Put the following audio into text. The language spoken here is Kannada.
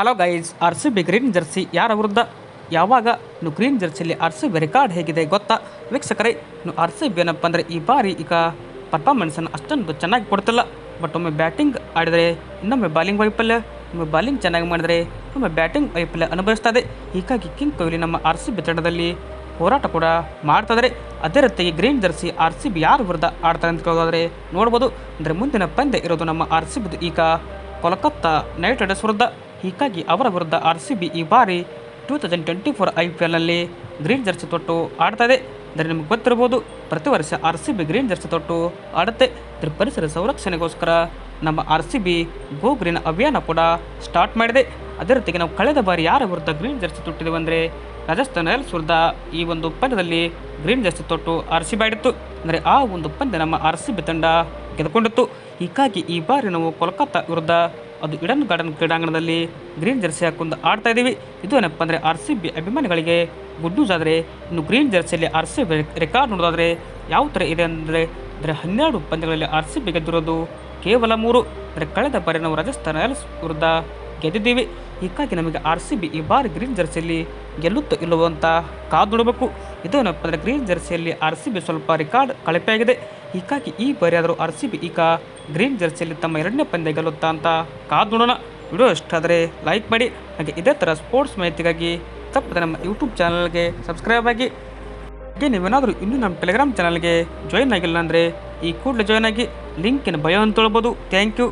Hello guys R C B green jersey ಯಾರ ವಿರುದ್ಧ? ಯಾವಾಗ ಇನ್ನು ಗ್ರೀನ್ ಜರ್ಸಿಯಲ್ಲಿ ಆರ್ ಸಿ ಬಿ ರೆಕಾರ್ಡ್ ಹೇಗಿದೆ ಗೊತ್ತಾ? ವೀಕ್ಷಕರೇ ಇನ್ನು ಆರ್ ಸಿ ಬಿ ಏನಪ್ಪ ಅಂದರೆ ಈ ಬಾರಿ ಈಗ ಪರ್ಫಾರ್ಮೆನ್ಸನ್ನು ಅಷ್ಟೊಂದು ಚೆನ್ನಾಗಿ ಕೊಡ್ತಿಲ್ಲ. ಬಟ್ ಒಮ್ಮೆ ಬ್ಯಾಟಿಂಗ್ ಆಡಿದರೆ ಇನ್ನೊಮ್ಮೆ ಬಾಲಿಂಗ್ ವೈಫಲ್ಯ, ಒಮ್ಮೆ ಬಾಲಿಂಗ್ ಚೆನ್ನಾಗಿ ಮಾಡಿದರೆ ಒಮ್ಮೆ ಬ್ಯಾಟಿಂಗ್ ವೈಫಲ್ಯ ಅನುಭವಿಸ್ತದೆ. ಹೀಗಾಗಿ ಕಿಂಗ್ ಕೊಹ್ಲಿ ನಮ್ಮ ಆರ್ ಸಿ ಬಿ ತಂಡದಲ್ಲಿ ಹೋರಾಟ ಕೂಡ ಮಾಡ್ತಿದ್ದಾರೆ ಅದೇ ರೀತಿಯಾಗಿ green jersey R C B ಯಾರ ವಿರುದ್ಧ ಆಡ್ತಾರೆ ಅಂತ ಕೇಳೋದಾದರೆ ನೋಡ್ಬೋದು. ಅಂದರೆ ಮುಂದಿನ ಪಂದ್ಯ ಇರೋದು ನಮ್ಮ ಆರ್ ಸಿ ಬಿದು ಈಗ ಕೋಲ್ಕತ್ತಾ ನೈಟ್ ರೈಡರ್ಸ್ ವಿರುದ್ಧ ಹೀಗಾಗಿ ಅವರ ವಿರುದ್ಧ ಆರ್ ಸಿ ಬಿ ಈ ಬಾರಿ two thousand twenty four I P ಎಲ್ನಲ್ಲಿ green jersey ತೊಟ್ಟು ಆಡ್ತದೆ. ಅಂದರೆ ನಿಮಗೆ ಗೊತ್ತಿರ್ಬೋದು, ಪ್ರತಿ ವರ್ಷ R C B green jersey ತೊಟ್ಟು ಆಡುತ್ತೆ. ಪರಿಸರ ಸಂರಕ್ಷಣೆಗೋಸ್ಕರ ನಮ್ಮ R C B go green ಅಭಿಯಾನ ಕೂಡ ಸ್ಟಾರ್ಟ್ ಮಾಡಿದೆ. ಅದೇ ರೀತಿಗೆ ನಾವು ಕಳೆದ ಬಾರಿ ಯಾರ ವಿರುದ್ಧ ಗ್ರೀನ್ ಜರ್ಸಿ ತೊಟ್ಟಿದ್ದೇವೆ ಅಂದರೆ ರಾಜಸ್ಥಾನ್ ರಾಯಲ್ಸ್ ವಿರುದ್ಧ ಈ ಒಂದು ಪಂದ್ಯದಲ್ಲಿ ಗ್ರೀನ್ ಜರ್ಸಿ ತೊಟ್ಟು ಆರ್ ಸಿ ಬಿ ಆಡಿತ್ತು. ಅಂದರೆ ಆ ಒಂದು ಪಂದ್ಯ ನಮ್ಮ ಆರ್ ಸಿ ಬಿ ತಂಡ ಗೆದ್ದುಕೊಂಡಿತ್ತು. ಹೀಗಾಗಿ ಈ ಬಾರಿ ನಾವು ಕೋಲ್ಕತ್ತಾ ವಿರುದ್ಧ ಅದು ಇಡನ್ ಗಾರ್ಡನ್ ಕ್ರೀಡಾಂಗಣದಲ್ಲಿ ಗ್ರೀನ್ ಜರ್ಸಿ ಹಾಕೊಂಡು ಆಡ್ತಾ ಇದ್ದೀವಿ. ಇದು ಏನಪ್ಪ ಅಂದರೆ ಆರ್ ಸಿ ಬಿ ಅಭಿಮಾನಿಗಳಿಗೆ ಗುಡ್ ನ್ಯೂಸ್ ಆದರೆ, ಇನ್ನು ಗ್ರೀನ್ ಜರ್ಸಿಯಲ್ಲಿ ಆರ್ ಸಿ ಬಿ ರೆಕಾರ್ಡ್ ನೋಡೋದಾದರೆ ಯಾವ ಥರ ಇದೆ ಅಂದರೆ ಅಂದರೆ ಹನ್ನೆರಡು ಪಂದ್ಯಗಳಲ್ಲಿ ಆರ್ ಸಿ ಬಿ ಗೆದ್ದಿರೋದು ಕೇವಲ ಮೂರು. ಅಂದರೆ ಕಳೆದ ಬಾರಿ ನಾವು ರಾಜಸ್ಥಾನ ರಾಯಲ್ಸ್ ವಿರುದ್ಧ ಗೆದ್ದಿದ್ದೀವಿ. ಹೀಗಾಗಿ ನಮಗೆ ಆರ್ ಸಿ ಬಿ ಈ ಬಾರಿ ಗ್ರೀನ್ ಜರ್ಸಿಯಲ್ಲಿ ಗೆಲ್ಲುತ್ತೋ ಇಲ್ಲವೋ ಅಂತ ಕಾದು ನೋಡಬೇಕು. ಇದೇನಪ್ಪ ಅಂದರೆ ಗ್ರೀನ್ ಜರ್ಸಿಯಲ್ಲಿ ಆರ್ ಸಿ ಬಿ ಸ್ವಲ್ಪ ರೆಕಾರ್ಡ್ ಕಳಪೆಯಾಗಿದೆ. ಹೀಗಾಗಿ ಈ ಬಾರಿ ಆದರೂ ಆರ್ ಸಿ ಬಿ ಈಗ ಗ್ರೀನ್ ಜರ್ಸಿಯಲ್ಲಿ ತಮ್ಮ ಎರಡನೇ ಪಂದ್ಯ ಗೆಲ್ಲುತ್ತಾ ಅಂತ ಕಾದು ನೋಡೋಣ ವಿಡಿಯೋ ಇಷ್ಟ ಆದರೆ ಲೈಕ್ ಮಾಡಿ. ಹಾಗೆ ಇದೇ ಥರ ಸ್ಪೋರ್ಟ್ಸ್ ಮಾಹಿತಿಗಾಗಿ ತಪ್ಪದೆ ನಮ್ಮ ಯೂಟ್ಯೂಬ್ ಚಾನಲ್ಗೆ ಸಬ್ಸ್ಕ್ರೈಬ್ ಆಗಿ. ಹಾಗೆ ನೀವೇನಾದರೂ ಇನ್ನೂ ನಮ್ಮ ಟೆಲಿಗ್ರಾಮ್ ಚಾನಲ್ಗೆ ಜಾಯ್ನ್ ಆಗಿಲ್ಲ ಅಂದರೆ ಈ ಕೂಡಲೇ ಜಾಯ್ನ್ ಆಗಿ. ಲಿಂಕಿನ ಭಯ ಅಂತ ಹೇಳ್ಬೋದು. Thank you.